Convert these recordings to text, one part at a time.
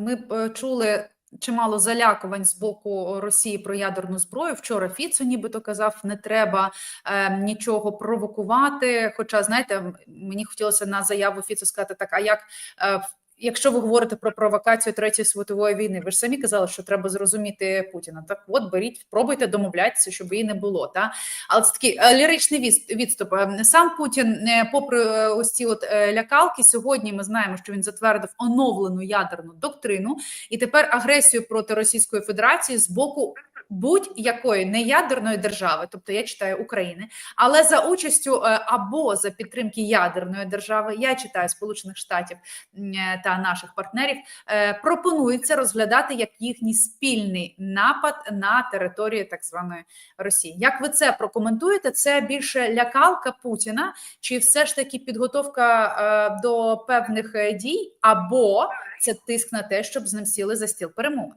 ми е, чули чимало залякувань з боку Росії про ядерну зброю. Вчора Фіцо нібито казав, не треба е, нічого провокувати. Хоча, знаєте, мені хотілося на заяву Фіцо сказати так: а як. Е, Якщо ви говорите про провокацію третьої світової війни, ви ж самі казали, що треба зрозуміти Путіна. Так, от беріть, пробуйте домовлятися, щоб її не було. Та але це такий е, ліричний відст- відступ. Е, Сам Путін, е, попри е, ось ці от лякалки, сьогодні ми знаємо, що він затвердив оновлену ядерну доктрину, і тепер агресію проти Російської Федерації з боку будь-якої неядерної держави, тобто я читаю України, але за участю е, або за підтримки ядерної держави, я читаю Сполучених Штатів е, та наших партнерів, е, пропонується розглядати як їхній спільний напад на територію так званої Росії. Як ви це прокоментуєте? Це більше лякалка Путіна, чи все ж таки підготовка до певних дій, або це тиск на те, щоб з ним сіли за стіл перемовин?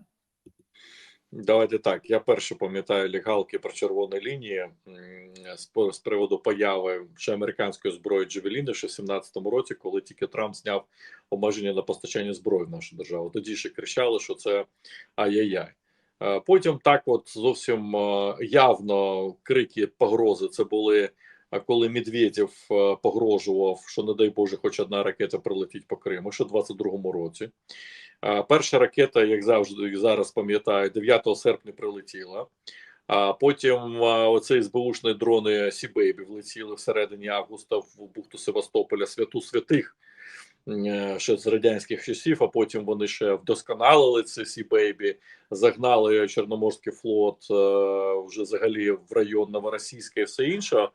Давайте так. Я перше пам'ятаю лігалки про червоні лінії з, приводу появи ще американської зброї Джевеліни ще в 17-му році, коли тільки Трамп зняв обмеження на постачання зброї в нашу державу. Тоді ще кричали, що це ай-яй-яй. Е, Потім так, от зовсім е, явно крики погрози. Це були е, коли Медведєв е, погрожував, що не дай Боже, хоч одна ракета прилетить по Криму, що в 22-му році. Е, Перша ракета, як завжди, зараз пам'ятаю, 9 серпня прилетіла. А потім а, оці СБУшні дрони Сі-Бейбі влетіли всередині августа в бухту Севастополя, святу святих е, ще з радянських часів. А потім вони ще вдосконалили ці Сі-Бейбі, загнали Чорноморський флот е, вже взагалі в район Новоросійська і все інше.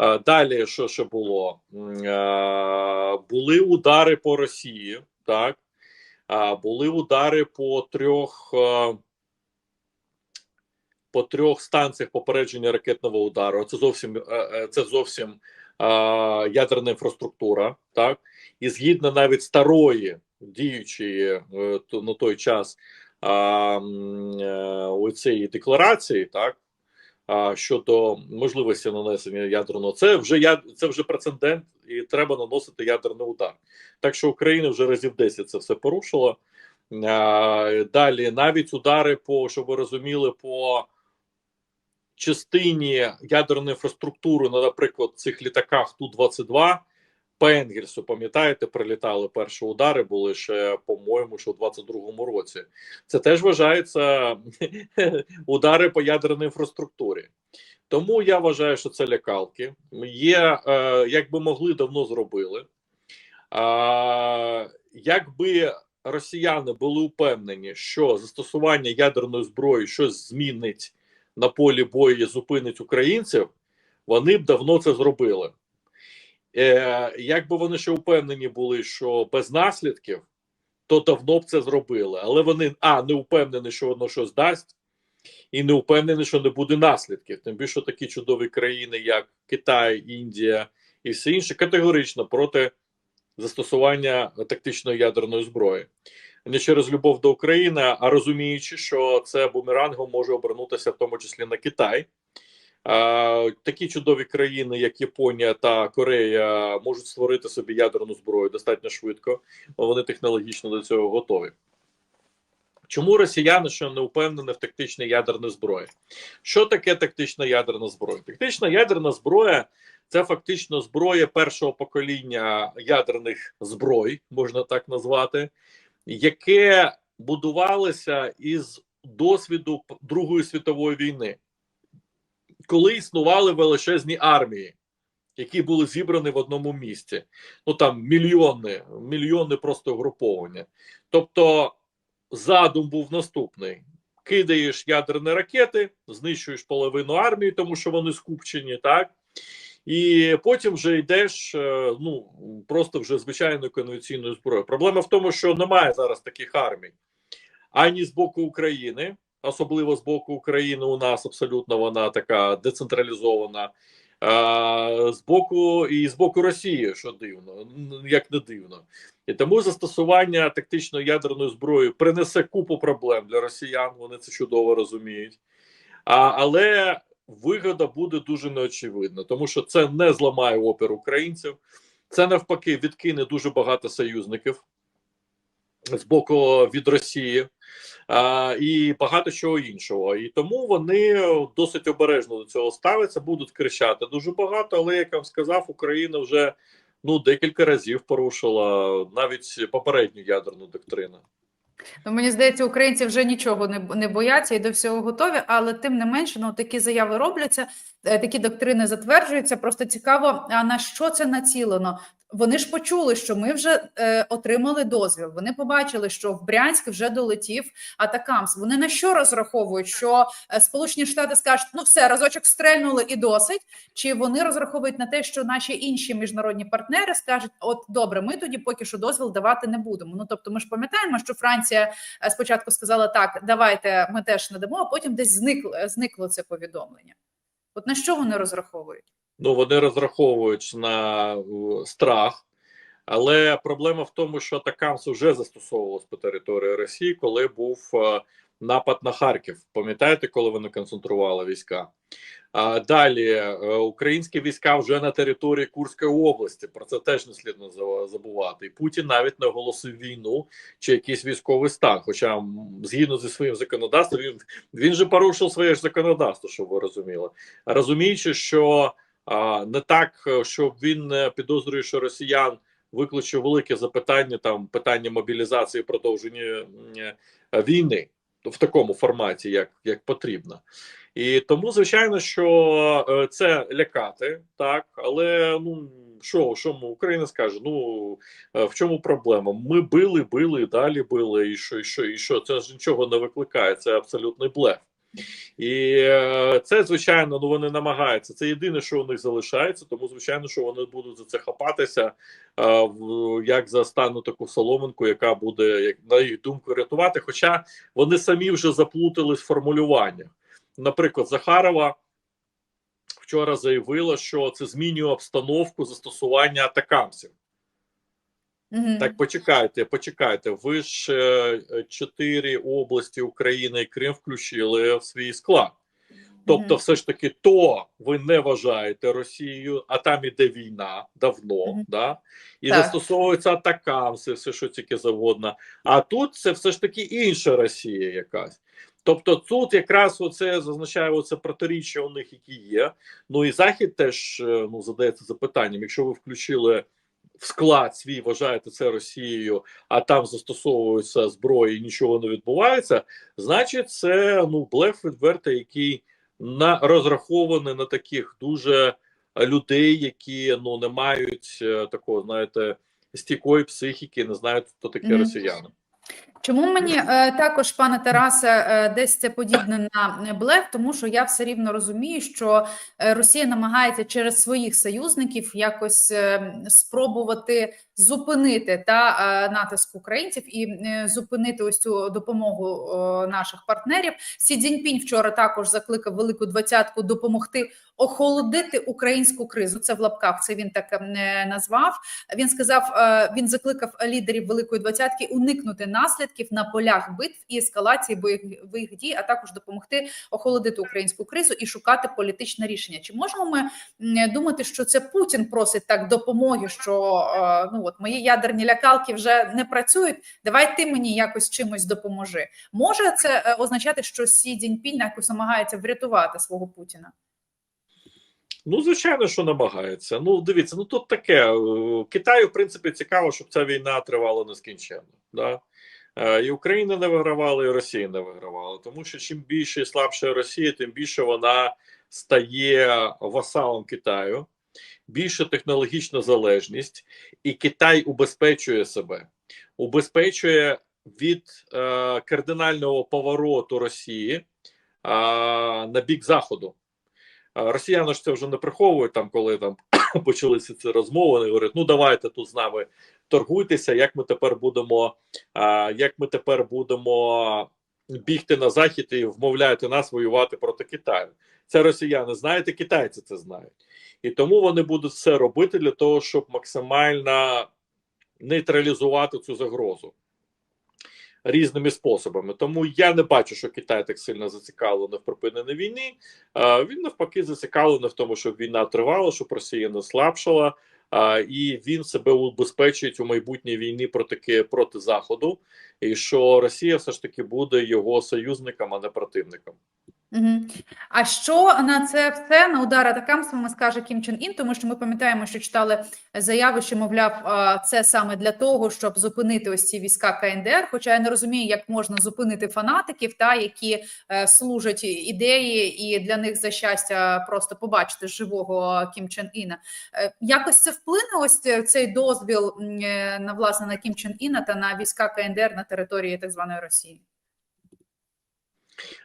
Е, Далі, що ще було? Е, Були удари по Росії, так. Були удари по трьох е, по трьох станціях попередження ракетного удару. Це зовсім це зовсім ядерна інфраструктура, так і згідно навіть старої діючої на той час цієї декларації, так. Щодо можливості нанесення ядерного, це вже я це вже прецедент, і треба наносити ядерний удар. Так що Україна вже разів 10 це все порушила. Далі навіть удари по, щоб ви розуміли, по частині ядерної інфраструктури, ну, наприклад, цих літаках Ту-22 по Енгельсу, пам'ятаєте, прилітали перші удари, були ще, по-моєму, що в 22-му році. Це теж вважається удари по ядерній інфраструктурі. Тому я вважаю, що це лякалки. Є, е, як би могли, давно зробили. А, якби росіяни були упевнені, що застосування ядерної зброї щось змінить на полі бою і зупинить українців, вони б давно це зробили. Е, якби вони ще упевнені були, що без наслідків, то давно б це зробили. Але вони а не упевнені, що воно щось дасть, і не упевнені, що не буде наслідків. Тим більше такі чудові країни, як Китай, Індія і всі інші, категорично проти застосування тактичної ядерної зброї. Не через любов до України, а розуміючи, що це бумерангом може обернутися в тому числі на Китай. Такі чудові країни, як Японія та Корея, можуть створити собі ядерну зброю достатньо швидко, вони технологічно до цього готові. Чому росіяни ще не впевнені в тактичній ядерній зброї? Що таке тактична ядерна зброя? Тактична ядерна зброя це фактично зброя першого покоління ядерних зброй, можна так назвати, яке будувалося із досвіду Другої світової війни, коли існували величезні армії, які були зібрані в одному місці. Ну там мільйони, мільйони просто угруповання. Тобто задум був наступний: кидаєш ядерні ракети, знищуєш половину армії, тому що вони скупчені, так. І потім вже йдеш е, ну просто вже звичайною конвенційною зброєю. Проблема в тому, що немає зараз таких армій ані з боку України, особливо з боку України, у нас абсолютно вона така децентралізована. З боку і з боку Росії, що дивно, як не дивно, і тому застосування тактичної ядерної зброї принесе купу проблем для росіян. Вони це чудово розуміють. А, але вигода буде дуже неочевидна, тому що це не зламає опір українців, це навпаки відкине дуже багато союзників з боку від Росії. А, і багато чого іншого. І тому вони досить обережно до цього ставляться, будуть кричати дуже багато. Але як я вам сказав, Україна вже ну декілька разів порушила навіть попередню ядерну доктрину. Ну, мені здається, українці вже нічого не, не бояться і до всього готові, але тим не менше, ну такі заяви робляться, е, такі доктрини затверджуються. Просто цікаво, а на що це націлено? Вони ж почули, що ми вже е, отримали дозвіл. Вони побачили, що в Брянськ вже долетів Атакамс. Вони на що розраховують? Що е, Сполучені Штати скажуть, ну все, разочок стрельнули і досить. Чи вони розраховують на те, що наші інші міжнародні партнери скажуть: от добре, ми тоді поки що дозвіл давати не будемо. Ну тобто, ми ж пам'ятаємо, що Франція е, спочатку сказала так, давайте ми теж не дамо, а потім десь зникло, зникло це повідомлення. От на що вони розраховують? Ну вони розраховують на страх, але проблема в тому, що Атакамс вже застосовувалось по території Росії, коли був е, напад на Харків. Пам'ятаєте, коли вони концентрували війська? Далі е, українські війська вже на території Курської області. Про це теж не слід забувати. І Путін навіть не оголосив війну чи якийсь військовий стан. Хоча згідно зі своїм законодавством, він, він же порушив своє ж законодавство, щоб ви розуміли. Розуміючи, що не так, е, щоб він підозрює, що росіян викличе велике запитання там питання мобілізації, продовження е, війни в такому форматі, як, як потрібно. І тому, звичайно, що е, це лякати, так, але ну що, що Україна скаже? Ну в чому проблема? Ми били, били, далі били, і що, і що, і що? Це ж нічого не викликає, це абсолютний блеф. І е, це, звичайно, ну вони намагаються. Це єдине, що у них залишається, тому звичайно, що вони будуть за це хапатися, е, як за стану таку соломинку, яка буде, на їх думку, рятувати. Хоча вони самі вже заплутались в формулюваннях. Наприклад, Захарова вчора заявила, що це змінює обстановку застосування атакамсів. Так, почекайте, почекайте. Ви ж е, чотири області України і Крим включили в свій склад. Тобто, все ж таки, то ви не вважаєте Росією, а там іде війна давно, да? і Так. застосовуються атакамси, все що тільки завгодно. А тут це все ж таки інша Росія якась. Тобто тут якраз оце зазначає оце протиріччя у них, які є. Ну і Захід теж е, ну, задається запитанням, якщо ви включили в склад свій, вважаєте це Росією, а там застосовуються зброї і нічого не відбувається, значить, це ну блеф відвертий, який на розрахований на таких дуже людей, які ну не мають е, такого, знаєте, стійкої психіки, не знають, хто таке mm -hmm. росіяни. Чому мені е, також, пане Тарасе, е, десь це подібне на блеф, тому що я все рівно розумію, що е, Росія намагається через своїх союзників якось е, спробувати зупинити та е, натиск українців і е, зупинити ось цю допомогу е, наших партнерів. Сі Цзіньпінь вчора також закликав велику двадцятку допомогти охолодити українську кризу. Це в лапках. Це він так е, назвав. Він сказав, е, він закликав лідерів Великої двадцятки уникнути наслідків на полях битв і ескалації бойових дій, а також допомогти охолодити українську кризу і шукати політичне рішення. Чи можемо ми думати, що це Путін просить так допомоги? Що е, ну от мої ядерні лякалки вже не працюють? Давай ти мені якось чимось допоможи. Може це е, означати, що Сі Цзіньпінь якось намагається врятувати свого Путіна? Ну, звичайно, що намагається. Ну, дивіться, ну тут таке. е, Китаю, в принципі, цікаво, щоб ця війна тривала нескінченно. Да? Е, І Україна не вигравала, і Росія не вигравала. Тому що чим більше і слабша Росія, тим більше вона стає васалом Китаю, більше технологічна залежність, і Китай убезпечує себе, убезпечує від е, кардинального повороту Росії е, на бік Заходу. Росіяни ж це вже не приховують там, коли там почалися ці розмови. Вони говорять: ну давайте тут з нами торгуйтеся. Як ми тепер будемо, як ми тепер будемо бігти на захід і вмовляти нас воювати проти Китаю? Це росіяни знаєте, китайці це знають, і тому вони будуть все робити для того, щоб максимально нейтралізувати цю загрозу. Різними способами, тому я не бачу, що Китай так сильно зацікавлений в припиненні війни. Він навпаки зацікавлений в тому, щоб війна тривала, щоб Росія не слабшала. І він себе убезпечить у майбутній війні проти, проти Заходу, і що Росія все ж таки буде його союзником, а не противником. А що на це все на удар атакамствами скаже Кім Чен Ін? Тому що ми пам'ятаємо, що читали заяви, що мовляв, це саме для того, щоб зупинити ось ці війська КНДР. Хоча я не розумію, як можна зупинити фанатиків, та які е, служать ідеї, і для них за щастя просто побачити живого Кім Чен Іна. Е, якось це вплине ось цей дозвіл е, на власне на Кім Чен Іна та на війська КНДР на території так званої Росії.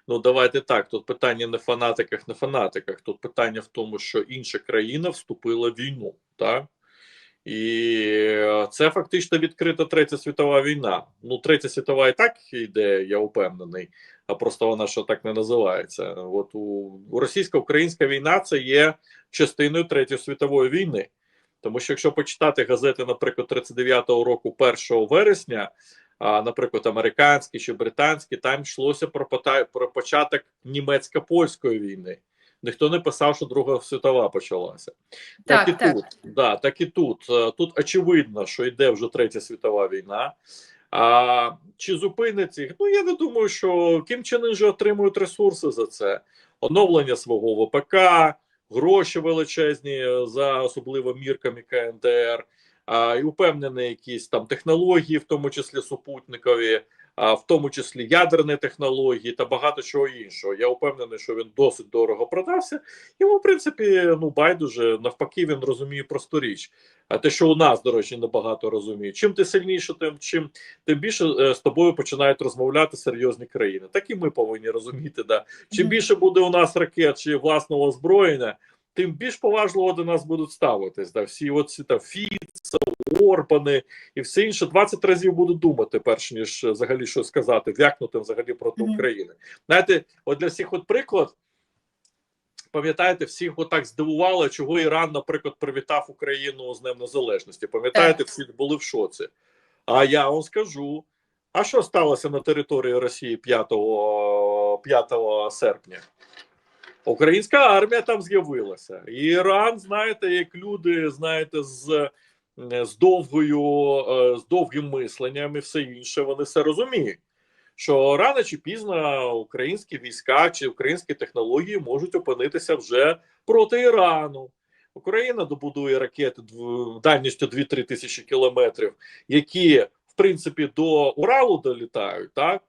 Ну давайте так. Тут питання не фанатиках, не фанатиках. Тут питання в тому, що інша країна вступила в війну, так? І це фактично відкрита третя світова війна. Ну, третя світова і так йде, я впевнений, а просто вона що так не називається. От у, російсько-українська війна це є частиною третьої світової війни. Тому що якщо почитати газети, наприклад, 39-го року, 1 вересня, наприклад, американські чи британські, там йшлося про, про початок німецько-польської війни. Ніхто не писав, що Друга світова почалася. Так, Так, і так. тут. Да, так і тут. Е, Тут очевидно, що йде вже третя світова війна. А чи зупинить їх? Ну я не думаю, що Кім Чен же отримують ресурси за це. Оновлення свого ВПК, гроші величезні е, за особливо мірками КНДР, і упевнені якісь там технології, в тому числі супутникові, а, в тому числі ядерні технології та багато чого іншого. Я впевнений, що він досить дорого продався. Йому, в принципі, ну байдуже, навпаки, він розуміє просту річ. А те, що у нас, до речі, небагато розуміє. Чим ти сильніше, тим чим тим більше е, з тобою починають розмовляти серйозні країни. Так і ми повинні розуміти. Да. Чим більше буде у нас ракет чи власного озброєння, тим більш поважливо до нас будуть ставитись. Да. Всі оці там Фіца, Орбани і все інше 20 разів будуть думати, перш ніж е, взагалі щось сказати, вякнути взагалі проти Мгм. України. Знаєте, от для всіх от приклад. Пам'ятаєте, всіх отак здивувало, чого Іран, наприклад, привітав Україну з Днем Незалежності. Пам'ятаєте, всі були в шоці. А я вам скажу: а що сталося на території Росії 5, 5 серпня? Українська армія там з'явилася. І Іран, знаєте, як люди, знаєте, з, з довгою, е, з довгим мисленням і все інше, вони все розуміють. Що рано чи пізно українські війська чи українські технології можуть опинитися вже проти Ірану. Україна добудує ракети дальністю 2-3 тисячі кілометрів, які в принципі до Уралу долітають, так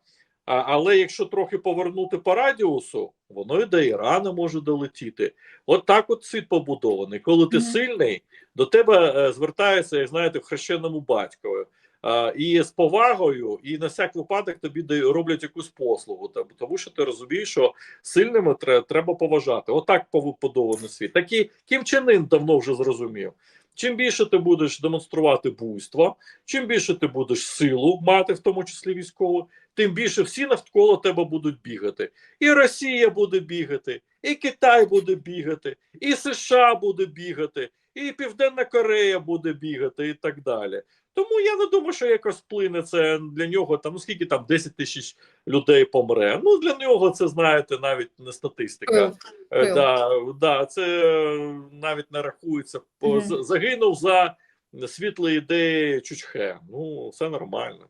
а, але якщо трохи повернути по радіусу, воно і до Ірану може долетіти. От так от світ побудований. Коли ти Мгм. сильний, до тебе е, звертається, як знаєте, в хрещеному батькові. А, і з повагою, і на всяк випадок тобі роблять якусь послугу, тому що ти розумієш, що сильними треба поважати. Отак побудований світ. Так і Кім Чен Ын давно вже зрозумів. Чим більше ти будеш демонструвати буйство, чим більше ти будеш силу мати, в тому числі військову, тим більше всі навколо тебе будуть бігати. І Росія буде бігати, і Китай буде бігати, і США буде бігати, і Південна Корея буде бігати, і так далі. Тому я не думаю, що якось вплине це для нього. Там ну скільки там 10 тисяч людей помре. Ну для нього це знаєте навіть не статистика. Пил. Е, Да, да, це е, навіть не рахується. З- Загинув за світлі ідеї Чучхе. Ну, все нормально.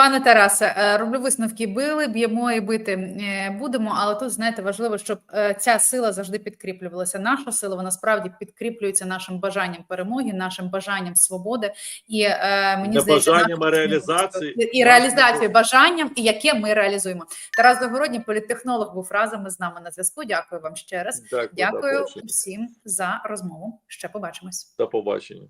Пане Тарасе, е, роблю висновки. Били, б'ємо і бити е, будемо, але тут знаєте важливо, щоб е, ця сила завжди підкріплювалася. Наша сила вона справді підкріплюється нашим бажанням перемоги, нашим бажанням свободи і мені Не здається, бажанням, наша- реалізації. і, і реалізацією бажанням, і яке ми реалізуємо. Тарас Загородній, політтехнолог, був разом з нами на зв'язку. Дякую вам ще раз. Дякую, Дякую всім за розмову. Ще побачимось. До побачення.